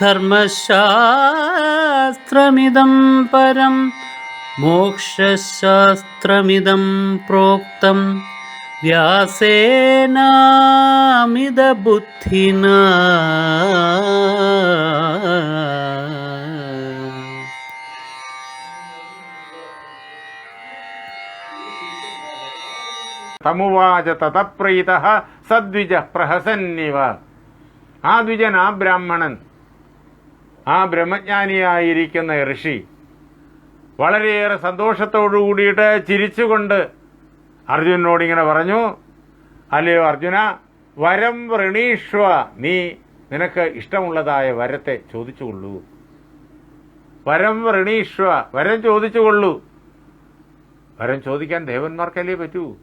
ധർമ്മശാസ്ത്രമിദം പരം മോക്ഷശാസ്ത്രമിദം പ്രോക്തം. വ്യാസേനാമിതബുദ്ധിന. തമുവാച തതപ്രീത സദ്വിജ പ്രഹസന്നിവ. ആ ദ്വിജൻ ആ ബ്രാഹ്മണൻ ആ ബ്രഹ്മജ്ഞാനിയായിരിക്കുന്ന ഋഷി വളരെയേറെ സന്തോഷത്തോടു കൂടിയിട്ട് ചിരിച്ചുകൊണ്ട് അർജുനോട് ഇങ്ങനെ പറഞ്ഞു അല്ലയോ അർജുന വരം വൃണീഷ്വ നീ നിനക്ക് ഇഷ്ടമുള്ളതായ വരത്തെ ചോദിച്ചുകൊള്ളൂ. വരം വൃണീഷ്വ വരം ചോദിച്ചുകൊള്ളൂ. വരം ചോദിക്കാൻ ദേവന്മാർക്കല്ലേ പറ്റൂ?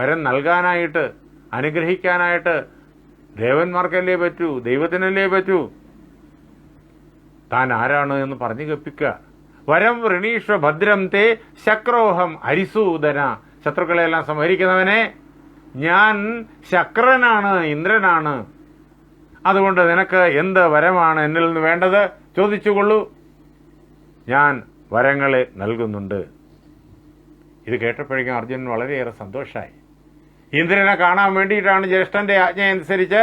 വരം നൽകാനായിട്ട് അനുഗ്രഹിക്കാനായിട്ട് ദേവന്മാർക്കല്ലേ പറ്റൂ? ദൈവത്തിനല്ലേ പറ്റൂ? താൻ ആരാണ് എന്ന് പറഞ്ഞു കപ്പിക്കുക വരം ഋണീഷ ഭദ്രം തേ ശക്രോഹം അരിസൂദന ശത്രുക്കളെല്ലാം സംഹരിക്കുന്നവനെ ഞാൻ ശക്രനാണ് ഇന്ദ്രനാണ്. അതുകൊണ്ട് നിനക്ക് എന്ത് വരമാണ് എന്നിൽ നിന്ന് വേണ്ടത്? ചോദിച്ചുകൊള്ളൂ. ഞാൻ വരങ്ങളെ നൽകുന്നുണ്ട്. ഇത് കേട്ടപ്പോഴേക്കും അർജുനൻ വളരെയേറെ സന്തോഷമായി ഇന്ദ്രനെ കാണാൻ വേണ്ടിയിട്ടാണ് ജ്യേഷ്ഠന്റെ ആജ്ഞയനുസരിച്ച്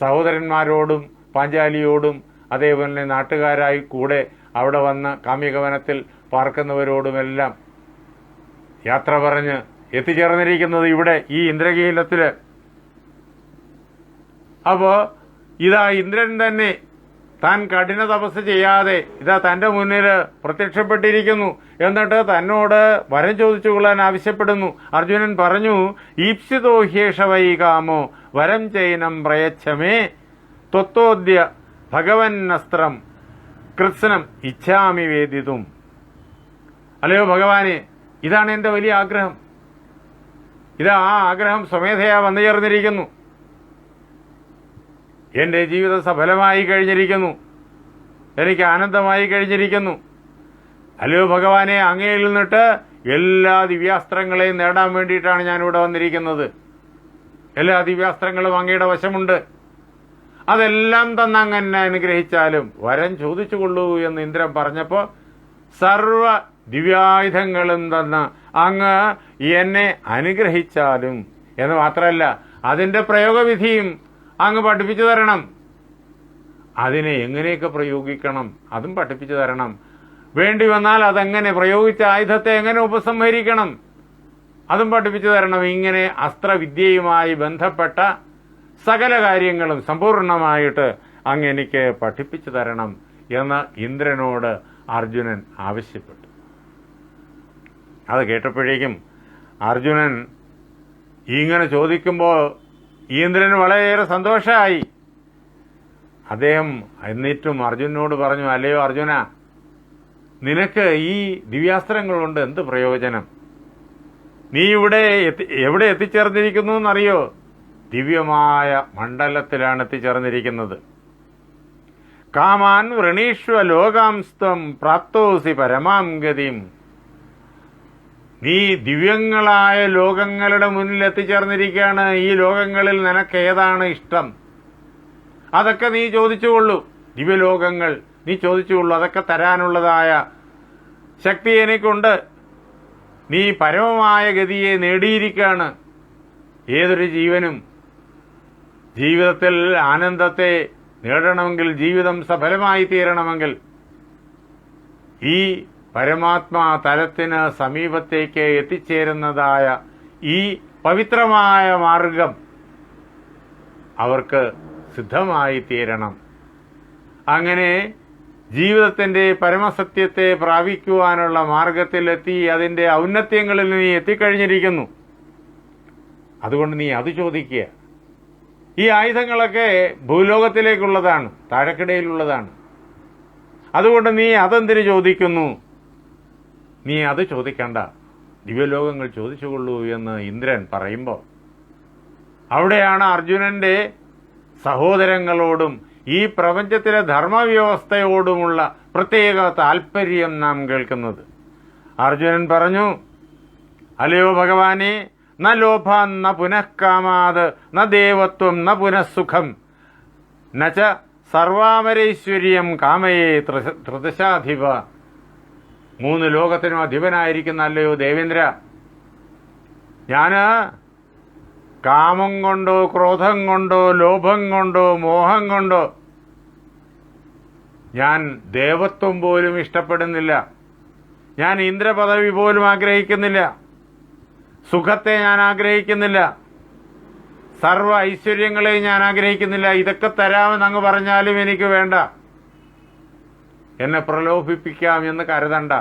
സഹോദരന്മാരോടും പാഞ്ചാലിയോടും അതേപോലെ നാട്ടുകാരായി കൂടെ അവിടെ വന്ന് കാമ്യകവനത്തിൽ പാർക്കുന്നവരോടുമെല്ലാം യാത്ര പറഞ്ഞ് എത്തിച്ചേർന്നിരിക്കുന്നത് ഇവിടെ ഈ ഇന്ദ്രകീലത്തിൽ. അപ്പോ ഇതാ ഇന്ദ്രൻ തന്നെ താൻ കഠിന തപസ് ചെയ്യാതെ ഇതാ തന്റെ മുന്നിൽ പ്രത്യക്ഷപ്പെട്ടിരിക്കുന്നു. എന്നിട്ട് തന്നോട് വരം ചോദിച്ചു കൊള്ളാൻ ആവശ്യപ്പെടുന്നു. അർജുനൻ പറഞ്ഞു ഈപ്സിതോഹ്യേഷ വൈകാമോ വരം ചൈനം പ്രയച്ഛമേ. ത്വത്തോദ്യ ഭഗവന്നസ്ത്രം കൃത്സ്നം ഇച്ഛാമി വേദിതും. അല്ലയോ ഭഗവാനെ ഇതാണ് എന്റെ വലിയ ആഗ്രഹം. ഇതാ ആ ആഗ്രഹം സ്വമേധയാ വന്നു ചേർന്നിരിക്കുന്നു. എന്റെ ജീവിതം സഫലമായി കഴിഞ്ഞിരിക്കുന്നു. എനിക്ക് ആനന്ദമായി കഴിഞ്ഞിരിക്കുന്നു. അല്ലയോ ഭഗവാനെ അങ്ങയിൽ നിന്നിട്ട് എല്ലാ ദിവ്യാസ്ത്രങ്ങളെയും നേടാൻ വേണ്ടിയിട്ടാണ് ഞാനിവിടെ വന്നിരിക്കുന്നത്. എല്ലാ ദിവ്യാസ്ത്രങ്ങളും അങ്ങയുടെ വശമുണ്ട്. അതെല്ലാം തന്നെ അങ്ങ് എന്നെ അനുഗ്രഹിച്ചാലും വരം ചോദിച്ചുകൊള്ളൂ എന്ന് ഇന്ദ്രൻ പറഞ്ഞപ്പോൾ സർവ ദിവ്യായുധങ്ങളും തന്ന അങ്ങ് എന്നെ അനുഗ്രഹിച്ചാലും എന്ന് മാത്രമല്ല അതിന്റെ പ്രയോഗവിധിയും അങ്ങ് പഠിപ്പിച്ചു തരണം. അതിനെ എങ്ങനെയൊക്കെ പ്രയോഗിക്കണം അതും പഠിപ്പിച്ചു തരണം. വേണ്ടി വന്നാൽ അതെങ്ങനെ പ്രയോഗിച്ച ആയുധത്തെ എങ്ങനെ ഉപസംഹരിക്കണം അതും പഠിപ്പിച്ചു തരണം. ഇങ്ങനെ അസ്ത്രവിദ്യയുമായി ബന്ധപ്പെട്ട സകല കാര്യങ്ങളും സമ്പൂർണമായിട്ട് അങ്ങ് എനിക്ക് പഠിപ്പിച്ചു തരണം എന്ന് ഇന്ദ്രനോട് അർജുനൻ ആവശ്യപ്പെട്ടു. അത് കേട്ടപ്പോഴേക്കും അർജുനൻ ഇങ്ങനെ ചോദിക്കുമ്പോൾ ഇന്ദ്രന് വളരെയേറെ സന്തോഷമായി അദ്ദേഹം എന്നിട്ടും അർജുനോട് പറഞ്ഞു അല്ലയോ അർജുന നിനക്ക് ഈ ദിവ്യാസ്ത്രങ്ങൾ കൊണ്ട് എന്ത് പ്രയോജനം? നീ ഇവിടെ എവിടെ എത്തിച്ചേർന്നിരിക്കുന്നു എന്നറിയോ? ദിവ്യമായ മണ്ഡലത്തിലാണ് എത്തിച്ചേർന്നിരിക്കുന്നത്. കാമാൻ വൃണീഷ്വ ലോകാംസ്തം പ്രാപ്തോസി പരമാം ഗതിം. നീ ദിവ്യങ്ങളായ ലോകങ്ങളുടെ മുന്നിൽ എത്തിച്ചേർന്നിരിക്കുകയാണ്. ഈ ലോകങ്ങളിൽ നിനക്ക് ഏതാണ് ഇഷ്ടം? അതൊക്കെ നീ ചോദിച്ചുകൊള്ളൂ. ദിവ്യലോകങ്ങൾ നീ ചോദിച്ചുകൊള്ളൂ. അതൊക്കെ തരാനുള്ളതായ ശക്തി എനിക്കുണ്ട്. നീ പരമമായ ഗതിയെ നേടിയിരിക്കുകയാണ്. ഏതൊരു ജീവനും ജീവിതത്തിൽ ആനന്ദത്തെ നേടണമെങ്കിൽ ജീവിതം സഫലമായി തീരണമെങ്കിൽ ഈ പരമാത്മാ തലത്തിന് സമീപത്തേക്ക് എത്തിച്ചേരുന്നതായ ഈ പവിത്രമായ മാർഗം അവർക്ക് സിദ്ധമായി തീരണം. അങ്ങനെ ജീവിതത്തിന്റെ പരമസത്യത്തെ പ്രാപിക്കുവാനുള്ള മാർഗത്തിലെത്തി അതിന്റെ ഔന്നത്യങ്ങളിൽ നീ എത്തിക്കഴിഞ്ഞിരിക്കുന്നു. അതുകൊണ്ട് നീ അത് ചോദിക്കുക. ഈ ആയുധങ്ങളൊക്കെ ഭൂലോകത്തിലേക്കുള്ളതാണ് താഴക്കിടയിലുള്ളതാണ്. അതുകൊണ്ട് നീ അതെന്തിനു ചോദിക്കുന്നു? നീ അത് ചോദിക്കണ്ട. ദിവ്യലോകങ്ങൾ ചോദിച്ചുകൊള്ളൂ എന്ന് ഇന്ദ്രൻ പറയുമ്പോൾ അവിടെയാണ് അർജുനന്റെ സഹോദരങ്ങളോടും ഈ പ്രപഞ്ചത്തിലെ ധർമ്മവ്യവസ്ഥയോടുമുള്ള പ്രത്യേക താല്പര്യം നാം കേൾക്കുന്നത്. അർജുനൻ പറഞ്ഞു അല്ലയോ ഭഗവാനെ ന ലോഭാൻ ന പുനഃകാമാത് ന ദേവത്വം ന പുനഃസുഖം. നച്ച സർവാമരൈശ്വര്യം കാമയേ ത്രിദശാധിപ. മൂന്ന് ലോകത്തിനും അധിപനായിരിക്കുന്ന അല്ലയോ ദേവേന്ദ്ര? ഞാൻ കാമം കൊണ്ടോ ക്രോധം കൊണ്ടോ ലോഭം കൊണ്ടോ മോഹം കൊണ്ടോ ഞാൻ ദേവത്വം പോലും ഇഷ്ടപ്പെടുന്നില്ല. ഞാൻ ഇന്ദ്രപദവി പോലും ആഗ്രഹിക്കുന്നില്ല. സുഖത്തെ ഞാൻ ആഗ്രഹിക്കുന്നില്ല. സർവ ഐശ്വര്യങ്ങളെയും ഞാൻ ആഗ്രഹിക്കുന്നില്ല. ഇതൊക്കെ തരാമെന്ന് അങ്ങ് പറഞ്ഞാലും എനിക്ക് വേണ്ട. എന്നെ പ്രലോഭിപ്പിക്കാം എന്ന് കരുതണ്ട.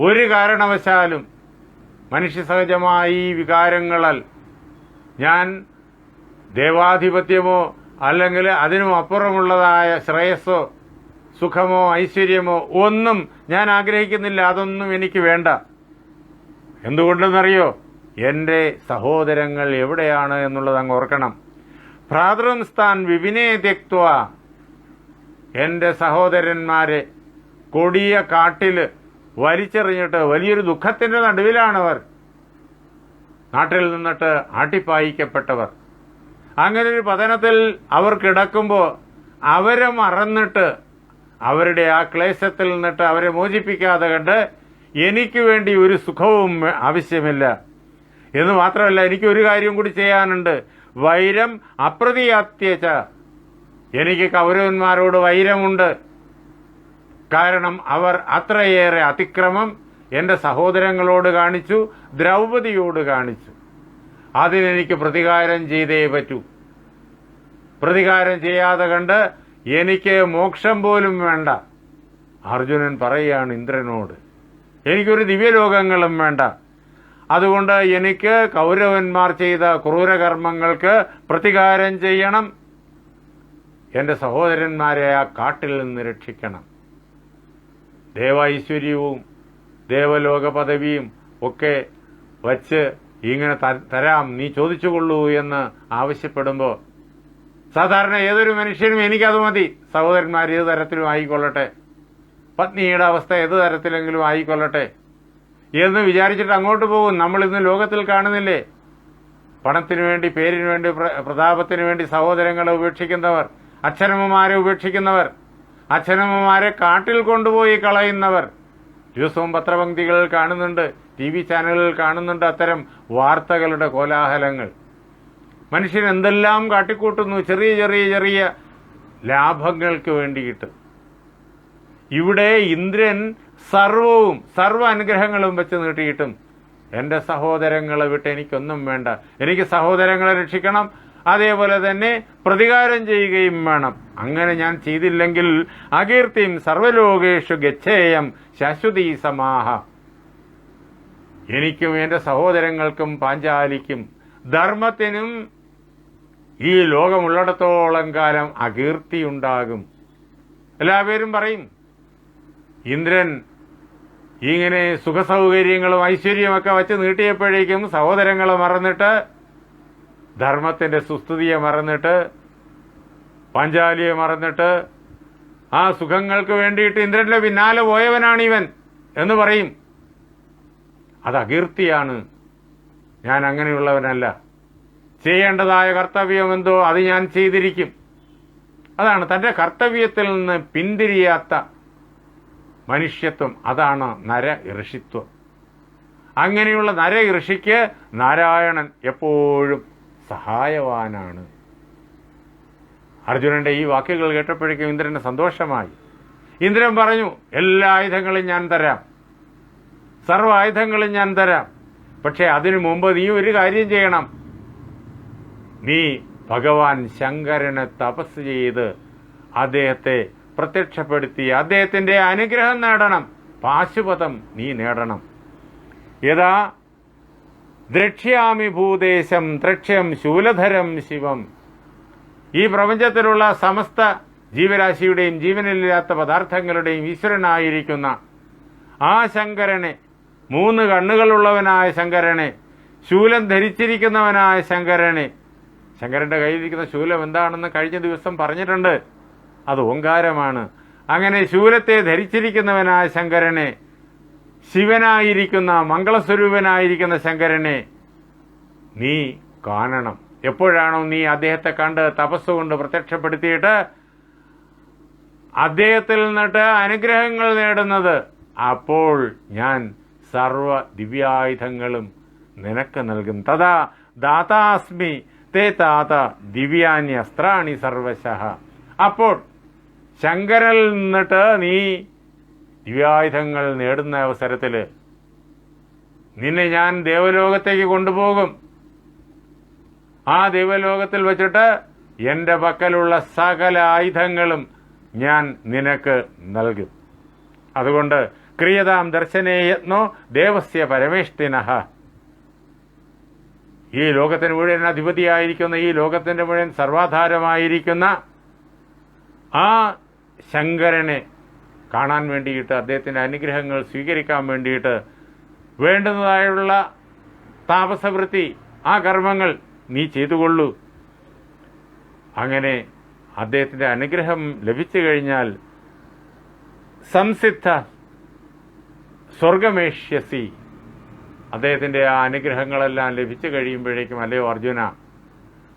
ഒരു കാരണവശാലും മനുഷ്യസഹജമായ ഈ വികാരങ്ങളാൽ ഞാൻ ദേവാധിപത്യമോ അല്ലെങ്കിൽ അതിനും അപ്പുറമുള്ളതായ ശ്രേയസ്സോ സുഖമോ ഐശ്വര്യമോ ഒന്നും ഞാൻ ആഗ്രഹിക്കുന്നില്ല. അതൊന്നും എനിക്ക് വേണ്ട. എന്തുകൊണ്ടെന്നറിയോ? എന്റെ സഹോദരങ്ങൾ എവിടെയാണ് എന്നുള്ളത് അങ്ങ് ഓർക്കണം. ഭ്രാതൃസ്ഥാൻ വിപിനെ തെക്വ എന്റെ സഹോദരന്മാരെ കൊടിയ കാട്ടിൽ വലിച്ചെറിഞ്ഞിട്ട് വലിയൊരു ദുഃഖത്തിന്റെ നടുവിലാണവർ. നാട്ടിൽ നിന്നിട്ട് ആട്ടിപ്പായിക്കപ്പെട്ടവർ. അങ്ങനെ ഒരു പതനത്തിൽ അവർ കിടക്കുമ്പോൾ അവരെ മറന്നിട്ട് അവരുടെ ആ ക്ലേശത്തിൽ നിന്നിട്ട് അവരെ മോചിപ്പിക്കാതെ കണ്ട് എനിക്ക് വേണ്ടി ഒരു സുഖവും ആവശ്യമില്ല. എന്ന് മാത്രമല്ല എനിക്ക് ഒരു കാര്യം കൂടി ചെയ്യാനുണ്ട്. വൈരം അപ്രതിയാത്യച്ച എനിക്ക് കൗരവന്മാരോട് വൈരമുണ്ട്. കാരണം അവർ അത്രയേറെ അതിക്രമം എന്റെ സഹോദരങ്ങളോട് കാണിച്ചു ദ്രൗപതിയോട് കാണിച്ചു. അതിനെനിക്ക് പ്രതികാരം ചെയ്തേ പറ്റൂ. പ്രതികാരം ചെയ്യാതെ കണ്ട് എനിക്ക് മോക്ഷം പോലും വേണ്ട. അർജുനൻ പറയുകയാണ് ഇന്ദ്രനോട് എനിക്കൊരു ദിവ്യലോകങ്ങളും വേണ്ട. അതുകൊണ്ട് എനിക്ക് കൗരവന്മാർ ചെയ്ത ക്രൂരകർമ്മങ്ങൾക്ക് പ്രതികാരം ചെയ്യണം. എന്റെ സഹോദരന്മാരെ ആ കാട്ടിൽ നിന്ന് രക്ഷിക്കണം. ദേവൈശ്വര്യവും ദേവലോക പദവിയും ഒക്കെ വച്ച് ഇങ്ങനെ തരാം. നീ ചോദിച്ചുകൊള്ളൂ എന്ന് ആവശ്യപ്പെടുമ്പോൾ സാധാരണ ഏതൊരു മനുഷ്യനും എനിക്കത് മതി. സഹോദരന്മാർ ഏത് തരത്തിലും ആയിക്കൊള്ളട്ടെ. പത്നിയുടെ അവസ്ഥ ഏത് തരത്തിലെങ്കിലും ആയിക്കൊള്ളട്ടെ. എന്ന് വിചാരിച്ചിട്ട് അങ്ങോട്ട് പോകും. നമ്മൾ ഇന്ന് ലോകത്തിൽ കാണുന്നില്ലേ? പണത്തിനു വേണ്ടി പേരിന് വേണ്ടി പ്രതാപത്തിന് വേണ്ടി സഹോദരങ്ങളെ ഉപേക്ഷിക്കുന്നവർ അച്ഛനമ്മമാരെ ഉപേക്ഷിക്കുന്നവർ അച്ഛനമ്മമാരെ കാട്ടിൽ കൊണ്ടുപോയി കളയുന്നവർ. ദിവസവും പത്രപങ്ക്തികളിൽ കാണുന്നുണ്ട് ടി വി ചാനലുകളിൽ കാണുന്നുണ്ട് അത്തരം വാർത്തകളുടെ കോലാഹലങ്ങൾ. മനുഷ്യൻ എന്തെല്ലാം കാട്ടിക്കൂട്ടുന്നു? ചെറിയ ചെറിയ ചെറിയ ലാഭങ്ങൾക്ക് വേണ്ടിയിട്ട് ഇവിടെ ഇന്ദ്രൻ സർവവും സർവ അനുഗ്രഹങ്ങളും വെച്ച് നീട്ടിയിട്ടും എന്റെ സഹോദരങ്ങളെ വിട്ട് എനിക്കൊന്നും വേണ്ട. എനിക്ക് സഹോദരങ്ങളെ രക്ഷിക്കണം. അതേപോലെ തന്നെ പ്രതികാരം ചെയ്യുകയും വേണം. അങ്ങനെ ഞാൻ ചെയ്തില്ലെങ്കിൽ അകീർത്തിയും സർവലോകേഷു ഗച്ഛേയം ശാശ്വതീ സമാഹ. എനിക്കും എന്റെ സഹോദരങ്ങൾക്കും പാഞ്ചാലിക്കും ധർമ്മത്തിനും ഈ ലോകമുള്ളിടത്തോളം കാലം അകീർത്തിയുണ്ടാകും. എല്ലാവരും പറയും ഇന്ദ്രൻ ഇങ്ങനെ സുഖസൗകര്യങ്ങളും ഐശ്വര്യമൊക്കെ വച്ച് നീട്ടിയപ്പോഴേക്കും സഹോദരങ്ങളെ മറന്നിട്ട് ധർമ്മത്തിന്റെ സുസ്ഥിതിയെ മറന്നിട്ട് പഞ്ചാലിയെ മറന്നിട്ട് ആ സുഖങ്ങൾക്ക് വേണ്ടിയിട്ട് ഇന്ദ്രന്റെ പിന്നാലെ പോയവനാണ് ഇവൻ എന്ന് പറയും. അത് അകീർത്തിയാണ്. ഞാൻ അങ്ങനെയുള്ളവനല്ല. ചെയ്യേണ്ടതായ കർത്തവ്യം എന്തോ അത് ഞാൻ ചെയ്തിരിക്കും. അതാണ് തന്റെ കർത്തവ്യത്തിൽ നിന്ന് പിന്തിരിയാത്ത മനുഷ്യത്വം അതാണ് നര ഋഷിത്വം അങ്ങനെയുള്ള നര ഋഷിക്ക് നാരായണൻ എപ്പോഴും സഹായവാനാണ്. അർജുനന്റെ ഈ വാക്കുകൾ കേട്ടപ്പോഴേക്കും ഇന്ദ്രന് സന്തോഷമായി. ഇന്ദ്രൻ പറഞ്ഞു എല്ലാ ആയുധങ്ങളും ഞാൻ തരാം. സർവ ആയുധങ്ങളും ഞാൻ തരാം. പക്ഷേ അതിനു മുമ്പ് നീ ഒരു കാര്യം ചെയ്യണം. നീ ഭഗവാൻ ശങ്കരനെ തപസ് ചെയ്ത് അദ്ദേഹത്തെ പ്രത്യക്ഷപ്പെടുത്തി അദ്ദേഹത്തിന്റെ അനുഗ്രഹം നേടണം. പാശുപതം നീ നേടണം. യഥാ ദ്രക്ഷ്യാമി ഭൂദേശം ദ്രക്ഷ്യം ശൂലധരം ശിവം. ഈ പ്രപഞ്ചത്തിലുള്ള സമസ്ത ജീവരാശിയുടെയും ജീവനില്ലാത്ത പദാർത്ഥങ്ങളുടെയും ഈശ്വരനായിരിക്കുന്ന ആ ശങ്കരനെ മൂന്ന് കണ്ണുകളുള്ളവനായ ശങ്കരനെ ശൂലം ധരിച്ചിരിക്കുന്നവനായ ശങ്കരനെ ശങ്കരന്റെ കയ്യിലിരിക്കുന്ന ശൂലം എന്താണെന്ന് കഴിഞ്ഞ ദിവസം പറഞ്ഞിട്ടുണ്ട്. അത് ഓങ്കാരമാണ്. അങ്ങനെ ശൂലത്തെ ധരിച്ചിരിക്കുന്നവനായ ശങ്കരനെ. ശിവനായിരിക്കുന്ന മംഗളസ്വരൂപനായിരിക്കുന്ന ശങ്കരനെ നീ കാണണം. എപ്പോഴാണോ നീ അദ്ദേഹത്തെ കണ്ട് തപസ്സുകൊണ്ട് പ്രത്യക്ഷപ്പെടുത്തിയിട്ട് അദ്ദേഹത്തിൽ നിന്നിട്ട് അനുഗ്രഹങ്ങൾ നേടുന്നത് അപ്പോൾ ഞാൻ സർവ ദിവ്യായുധങ്ങളും നിനക്ക് നൽകും. തഥാ ദാതാസ്മി തേ താത ദിവ്യാന്യസ്ത്രാണി സർവശഃ. അപ്പോൾ ശങ്കരൽ നിന്നിട്ട് നീ ദിവ്യായുധങ്ങൾ നേടുന്ന അവസരത്തിൽ നിന്നെ ഞാൻ ദേവലോകത്തേക്ക് കൊണ്ടുപോകും. ആ ദേവലോകത്തിൽ വച്ചിട്ട് എന്റെ പക്കലുള്ള സകല ആയുധങ്ങളും ഞാൻ നിനക്ക് നൽകും. അതുകൊണ്ട് ക്രിയതാം ദർശനേയത്നോ ദേവസ്യ പരമേഷ്ഠിനഹ ഈ ലോകത്തിന് മുഴുവൻ അധിപതിയായിരിക്കുന്ന ഈ ലോകത്തിന്റെ മുഴുവൻ സർവാധാരമായിരിക്കുന്ന ആ ശങ്കരനെ കാണാൻ വേണ്ടിയിട്ട് അദ്ദേഹത്തിന്റെ അനുഗ്രഹങ്ങൾ സ്വീകരിക്കാൻ വേണ്ടിയിട്ട് വേണ്ടുന്നതായുള്ള താപസവൃത്തി ആ കർമ്മങ്ങൾ നീ ചെയ്തുകൊള്ളൂ. അങ്ങനെ അദ്ദേഹത്തിന്റെ അനുഗ്രഹം ലഭിച്ചു കഴിഞ്ഞാൽ സംസിദ്ധ സ്വർഗമേഷ്യസി അദ്ദേഹത്തിന്റെ ആ അനുഗ്രഹങ്ങളെല്ലാം ലഭിച്ചു കഴിയുമ്പോഴേക്കും അല്ലയോ അർജുന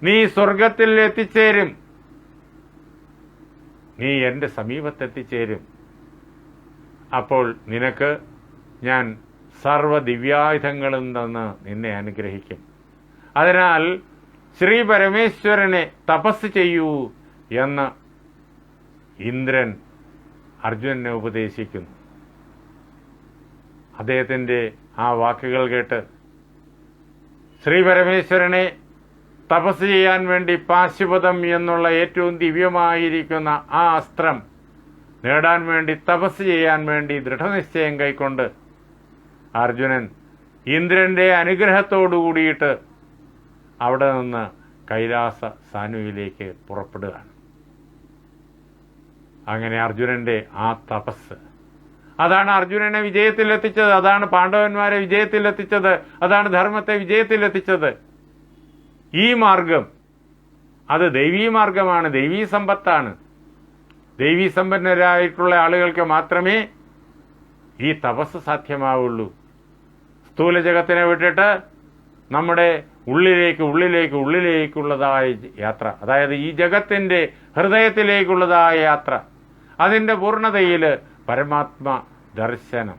നീ സ്വർഗത്തിൽ എത്തിച്ചേരും. നീ എന്റെ സമീപത്തെത്തിച്ചേരും. അപ്പോൾ നിനക്ക് ഞാൻ സർവ ദിവ്യായുധങ്ങളും തന്ന് നിന്നെ അനുഗ്രഹിക്കും. അതിനാൽ ശ്രീ പരമേശ്വരനെ തപസ് ചെയ്യൂ എന്ന് ഇന്ദ്രൻ അർജുനനെ ഉപദേശിക്കുന്നു. അദ്ദേഹത്തിന്റെ ആ വാക്കുകൾ കേട്ട് ശ്രീ പരമേശ്വരനെ തപസ് ചെയ്യാൻ വേണ്ടി പാശുപതം എന്നുള്ള ഏറ്റവും ദിവ്യമായിരിക്കുന്ന ആ അസ്ത്രം നേടാൻ വേണ്ടി തപസ് ചെയ്യാൻ വേണ്ടി ദൃഢനിശ്ചയം കൈക്കൊണ്ട് അർജുനൻ ഇന്ദ്രന്റെ അനുഗ്രഹത്തോടു കൂടിയിട്ട് അവിടെ നിന്ന് കൈലാസ സാനുവിലേക്ക് പുറപ്പെടുകയാണ്. അങ്ങനെ അർജുനന്റെ ആ തപസ്. അതാണ് അർജുനനെ വിജയത്തിലെത്തിച്ചത് അതാണ് പാണ്ഡവന്മാരെ വിജയത്തിലെത്തിച്ചത് അതാണ് ധർമ്മത്തെ വിജയത്തിലെത്തിച്ചത്. ഈ മാർഗം. അത് ദൈവീ മാർഗമാണ് ദൈവീ സമ്പത്താണ്. ദൈവീ സമ്പന്നരായിട്ടുള്ള ആളുകൾക്ക് മാത്രമേ ഈ തപസ് സാധ്യമാവുള്ളൂ. സ്ഥൂല ജഗത്തിനെ വിട്ടിട്ട് നമ്മുടെ ഉള്ളിലേക്ക് ഉള്ളിലേക്ക് ഉള്ളിലേക്കുള്ളതായ യാത്ര അതായത് ഈ ജഗത്തിന്റെ ഹൃദയത്തിലേക്കുള്ളതായ യാത്ര അതിന്റെ പൂർണതയിൽ പരമാത്മ ദർശനം.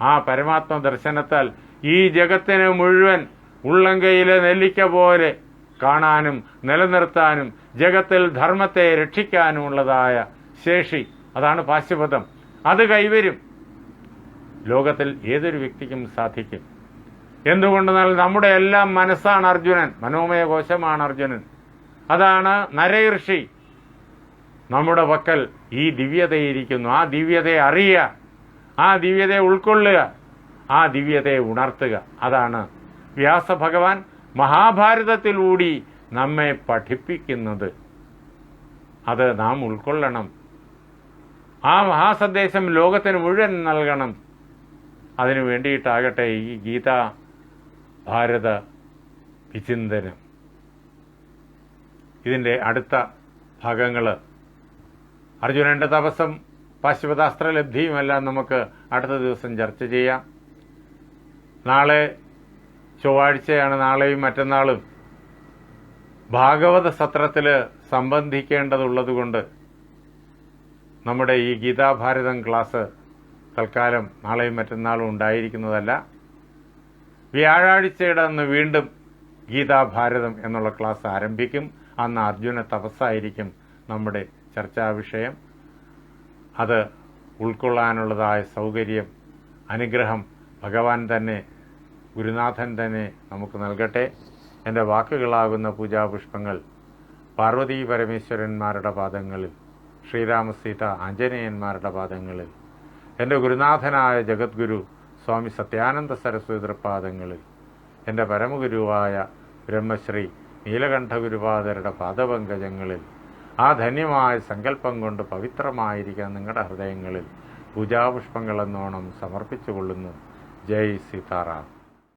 ആ പരമാത്മ ദർശനത്താൽ ഈ ജഗത്തിന് മുഴുവൻ ഉള്ളങ്കയിലെ നെല്ലിക്ക പോലെ കാണാനും നിലനിർത്താനും ജഗത്തിൽ ധർമ്മത്തെ രക്ഷിക്കാനുമുള്ളതായ ശേഷി. അതാണ് പാശ്വപദം അത് കൈവരും. ലോകത്തിൽ ഏതൊരു വ്യക്തിക്കും സാധിക്കും. എന്തുകൊണ്ടെന്നാൽ നമ്മുടെ എല്ലാം മനസ്സാണ് അർജുനൻ. മനോമയ കോശമാണ് അർജുനൻ. അതാണ് നരഋഷി. നമ്മുടെ പക്കൽ ഈ ദിവ്യതയിരിക്കുന്നു ആ ദിവ്യതയെ അറിയുക ആ ദിവ്യതയെ ഉൾക്കൊള്ളുക. ആ ദിവ്യതയെ ഉണർത്തുക. അതാണ് വ്യാസഭഗവാൻ മഹാഭാരതത്തിലൂടി നമ്മെ പഠിപ്പിക്കുന്നത്. അത് നാം ഉൾക്കൊള്ളണം. ആ മഹാസന്ദേശം ലോകത്തിന് മുഴുവൻ നൽകണം. അതിനു വേണ്ടിയിട്ടാകട്ടെ ഈ ഗീത ഭാരത വിചിന്തനം. ഇതിന്റെ അടുത്ത ഭാഗങ്ങൾ. അർജുനന്റെ തപസ്സം പാശ്വതാസ്ത്രലബ്ധിയുമെല്ലാം നമുക്ക് അടുത്ത ദിവസം ചർച്ച ചെയ്യാം. നാളെ ചൊവ്വാഴ്ചയാണ് നാളെയും മറ്റന്നാളും. ഭാഗവത സത്രത്തിൽ സംബന്ധിക്കേണ്ടതുള്ളതുകൊണ്ട് നമ്മുടെ ഈ ഗീതാഭാരതം ക്ലാസ് തൽക്കാലം നാളെയും മറ്റന്നാളും ഉണ്ടായിരിക്കുന്നതല്ല. വ്യാഴാഴ്ചയുടെ അന്ന് വീണ്ടും ഗീതാഭാരതം എന്നുള്ള ക്ലാസ് ആരംഭിക്കും. അന്ന് അർജുന തപസ്സായിരിക്കും നമ്മുടെ ചർച്ചാ വിഷയം. അത് ഉൾക്കൊള്ളാനുള്ളതായ സൗകര്യം അനുഗ്രഹം ഭഗവാൻ തന്നെ ഗുരുനാഥൻ തന്നെ നമുക്ക് നൽകട്ടെ. എന്റെ വാക്കുകളാകുന്ന പൂജാപുഷ്പങ്ങൾ പാർവതി പരമേശ്വരന്മാരുടെ പാദങ്ങളിൽ ശ്രീരാമ സീത ആഞ്ജനേയന്മാരുടെ പാദങ്ങളിൽ എന്റെ ഗുരുനാഥനായ ജഗദ്ഗുരു സ്വാമി സത്യാനന്ദ സരസ്വതി പാദങ്ങളിൽ എന്റെ പരമഗുരുവായ ബ്രഹ്മശ്രീ നീലകണ്ഠ ഗുരുപാദരുടെ പാദപങ്കജങ്ങളിൽ ആ ധന്യമായ സങ്കല്പം കൊണ്ട് പവിത്രമായിരിക്കാൻ നിങ്ങളുടെ ഹൃദയങ്ങളിൽ പൂജാപുഷ്പങ്ങളെന്നോണം സമർപ്പിച്ചുകൊള്ളുന്നു. ജയ് സീതാറാം.